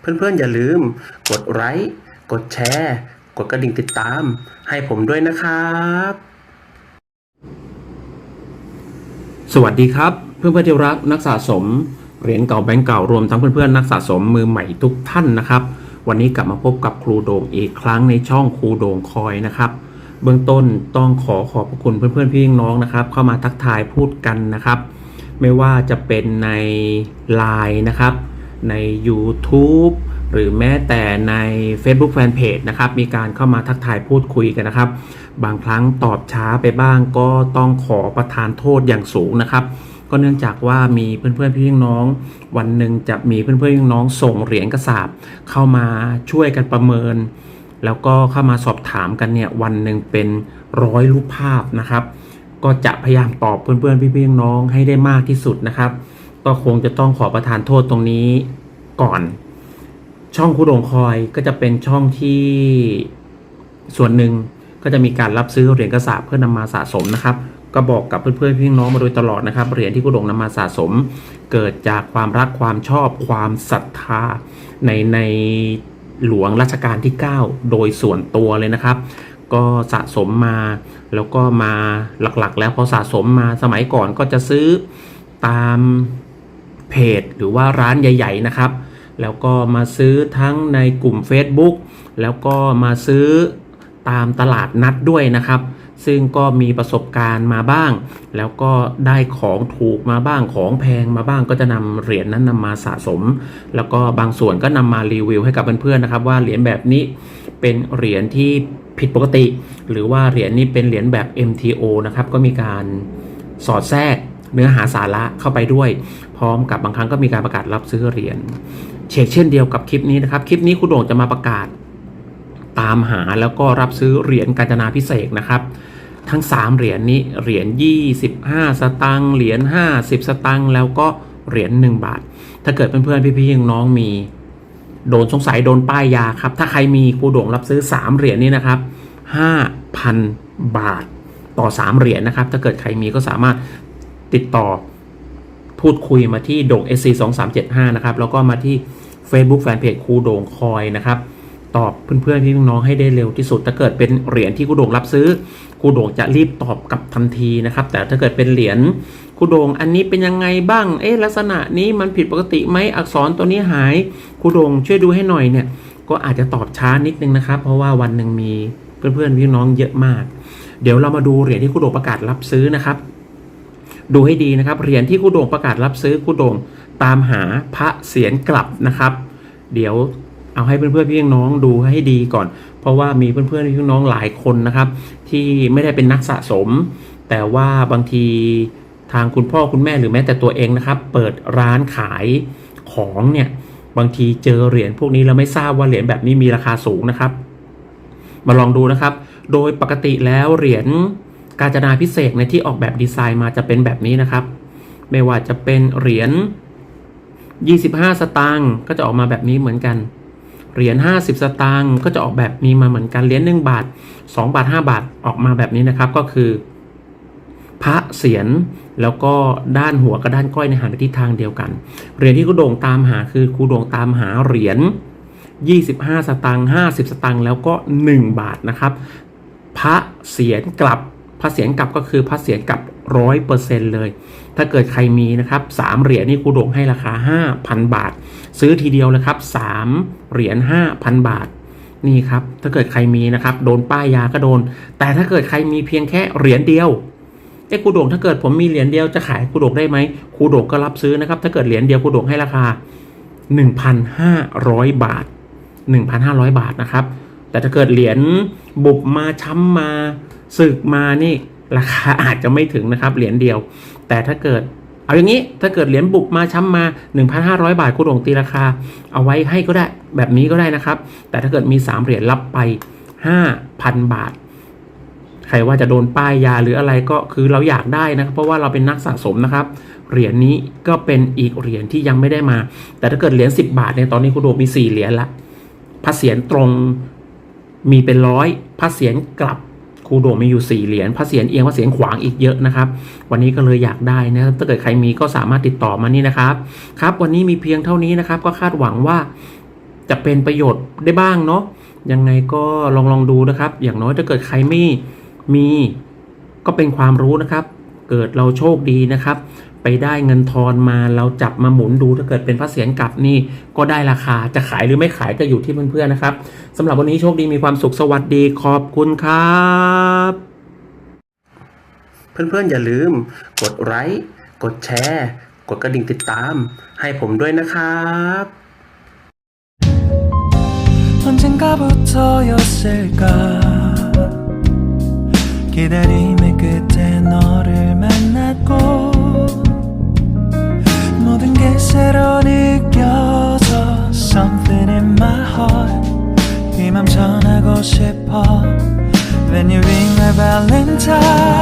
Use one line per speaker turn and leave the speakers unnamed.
เพื่อนๆอย่าลืม กดไลค์กดแชร์ กดกระดิ่งติดตาม ให้ผมด้วยนะครับ สวัสดีครับ เพื่อนๆที่รักนักสะสมเหรียญเก่าแบงก์เก่ารวมทั้งเพื่อนๆนักสะสมมือใหม่ทุกท่านนะครับ วันนี้กลับมาพบกับครูโด่งอีกครั้งในช่องครูโด่งคอยนะครับเบื้องต้นต้องขอขอบคุณเพื่อนๆพี่น้องนะครับ เข้ามาทักทายพูดกันนะครับ ไม่ว่าจะเป็นใน Line นะครับ ใน YouTube หรือแม้แต่ใน Facebook Fanpage นะครับ มีการเข้ามาทักทายพูดคุยกันนะครับ บางครั้งตอบช้าไปบ้างก็ต้องขอประทานโทษอย่างสูงนะครับ ก็เนื่องจากว่ามีเพื่อนๆพี่น้อง วันหนึ่งจะมีเพื่อนๆพี่น้องส่งเหรียญกระสาบเข้ามาช่วยกันประเมิน แล้วก็เข้ามาสอบถามกันเนี่ยวันหนึ่งเป็นร้อยรูปภาพนะครับ ก็จะพยายามตอบเพื่อนๆพี่ๆน้องให้ได้มากที่สุดนะครับ ก็คงจะต้องขอประทานโทษตรงนี้ ก่อน ช่องคุโดงคอยก็จะเป็นช่องที่ส่วนหนึ่งก็จะมีการรับซื้อเหรียญกระสาบเพื่อนำมาสะสมนะครับ ก็บอกกับเพื่อนๆพี่น้องมาโดยตลอดนะครับเหรียญที่คุโดงนำมาสะสม เกิดจากความรักความชอบความศรัทธาในในหลวงรัชกาลที่ 9 โดยส่วนตัวเลยนะครับ ก็สะสมมาแล้วก็มาหลักๆ แล้วพอสะสมมาสมัยก่อนก็จะซื้อตามเพจหรือว่าร้านใหญ่ ๆ นะครับ แล้วก็มาซื้อทั้งในกลุ่ม Facebook แล้วก็มาซื้อตามตลาดนัดด้วยนะครับ ซึ่งก็มีประสบการณ์มาบ้าง แล้วก็ได้ของถูกมาบ้างของแพงมาบ้างก็จะนำเหรียญนั้นนำมาสะสม แล้วก็บางส่วนก็นำมารีวิวให้กับเพื่อนๆนะครับ ว่าเหรียญแบบนี้เป็นเหรียญที่ผิดปกติ หรือว่าเหรียญนี้เป็นเหรียญแบบ MTO นะครับก็มีการสอดแทรกเนื้อหาสาระเข้าไปด้วย พร้อมกับบางครั้งก็มีการประกาศรับซื้อเหรียญ เชกเช่นเดียวกับคลิปนี้นะครับ คลิปนี้คุณโด่งจะมาประกาศ ตามหาแล้วก็รับซื้อเหรียญกาญจนาพิเศษนะครับ ทั้ง 3 เหรียญนี้เหรียญ25 สตังค์เหรียญ50 สตังค์แล้วก็เหรียญ1บาท ถ้าเกิดเพื่อนๆพี่ๆน้องมี โดนสงสัยโดนป้ายยาครับ ถ้าใครมีครูโด่งรับซื้อ 3 เหรียญนี้นะครับ5,000 บาทต่อ 3 เหรียญนะครับ ถ้าเกิดใครมีก็สามารถติดต่อ พูดคุยมาที่โด่ง SC 2 3 7 5นะครับ แล้วก็มาที่ Facebook Fanpage ครูโด่งคอยนะครับ ตอบเพื่อนๆพี่น้องให้ได้เร็วที่สุด ถ้าเกิดเป็นเหรียญที่ครูโด่งรับซื้อครูโด่งจะรีบตอบกลับทันทีนะครับ แต่ถ้าเกิดเป็นเหรียญครูโด่งอันนี้เป็นยังไงบ้าง เอ๊ะลักษณะนี้มันผิดปกติไหมอักษรตัวนี้หายครูโด่งช่วยดูให้หน่อยเนี่ย ก็อาจจะตอบช้านิดนึงนะครับ เพราะว่าวันหนึ่งมีเพื่อนๆพี่น้องเยอะมาก เดี๋ยวเรามาดูเหรียญที่ครูโด่งประกาศรับซื้อนะครับ ดูให้ดีนะครับเหรียญที่ครูโด่งประกาศรับซื้อครูโด่งตามหาพระเสียรกลับนะครับ เดี๋ยวเอาให้เพื่อนๆพี่น้องดูให้ดีก่อน เพราะว่ามีเพื่อนๆพี่น้องหลายคนนะครับ ที่ไม่ได้เป็นนักสะสม แต่ว่าบางทีทางคุณพ่อคุณแม่หรือแม้แต่ตัวเองนะครับ เปิดร้านขายของเนี่ยบางทีเจอเหรียญพวกนี้แล้วไม่ทราบว่าเหรียญแบบนี้มีราคาสูงนะครับ มาลองดูนะครับ โดยปกติแล้วเหรียญ กาจนาพิเศษในที่ออกแบบดีไซน์มาจะเป็นแบบนี้นะครับ ไม่ว่าจะเป็นเหรียญ 25 สตางค์ก็จะออกมาแบบนี้เหมือนกัน เหรียญ 50 สตางค์ก็จะออกแบบนี้มาเหมือนกัน เหรียญ1บาท 2 บาท 5 บาทออกมาแบบนี้นะครับ ก็คือ พระเสียรแล้วก็ด้านหัวกับด้านก้อยในหันไปทิศทางเดียวกัน เหรียญที่ครูโด่งตามหาคือครูโด่งตามหาเหรียญ 25 สตางค์ 50 สตางค์แล้วก็ 1 บาทนะครับ พระเสียรกลับ พระเสียรกลับก็คือพระเสียรกลับร้อยเปอร์เซ็นเลย ถ้าเกิดใครมีนะครับสามเหรียญนี่ครูโด่งให้ราคา5,000บาท ซื้อทีเดียวเลยครับสามเหรียญ5,000บาทนี่ครับ ถ้าเกิดใครมีนะครับ โดนป้ายยาก็โดน แต่ถ้าเกิดใครมีเพียงแค่เหรียญเดียวเอ้ครูโด่งถ้าเกิดผมมีเหรียญเดียวจะขายครูโด่งได้ไหมครูโด่งก็รับซื้อนะครับ ถ้าเกิดเหรียญเดียวครูโด่งให้ราคา 1,500 บาท 1,500 บาทนะครับ แต่ถ้าเกิดเหรียญบุบมาช้ำมา สึกมานี่ราคาอาจจะไม่ถึงนะครับเหรียญเดียว แต่ถ้าเกิดเอาอย่างนี้ถ้าเกิดเหรียญบุบมาช้ำมา 1,500 บาทคุณโด่งตีราคา เอาไว้ให้ก็ได้แบบนี้ก็ได้นะครับ แต่ถ้าเกิดมี 3 เหรียญรับไป 5,000 บาท ใครว่าจะโดนป้ายยาหรืออะไรก็คือเราอยากได้นะครับ เพราะว่าเราเป็นนักสะสมนะครับ เหรียญนี้ก็เป็นอีกเหรียญที่ยังไม่ได้มา แต่ถ้าเกิดเหรียญ10 บาทเนี่ยตอนนี้คุณโดมี 4 เหรียญละพระเศียรตรงมีเป็นร้อยพระเศียรกลับ ครูโดมีอยู่ 4 เหรียญพระเสียรเอียงพระเสียรขวางอีกเยอะนะครับ วันนี้ก็เลยอยากได้นะครับถ้าเกิดใครมีก็สามารถติดต่อมานี่นะครับ ครับ วันนี้มีเพียงเท่านี้นะครับ ก็คาดหวังว่าจะเป็นประโยชน์ได้บ้างเนาะยังไงก็ลองลองดูนะครับ อย่างน้อยถ้าเกิดใครไม่มีก็เป็นความรู้นะครับ เกิดเราโชคดีนะครับ ไปได้เงินทอนมาเราจับมาหมุนดูถ้าเกิดเป็นพระเศียรกลับนี่ก็ได้ราคาจะขายหรือไม่ขายก็อยู่ที่เพื่อนๆนะครับสำหรับวันนี้โชคดีมีความสุขสวัสดีขอบคุณครับ เพื่อนๆอย่าลืม กดไลค์กดแชร์ กดกระดิ่งติดตาม ให้ผมด้วยนะครับ
언젠가부터였을까 기다림의 끝에 너를 만났고 모든 게 새로 느껴져 Something in my heart 이 맘 전하고 싶어 When you ring my valentine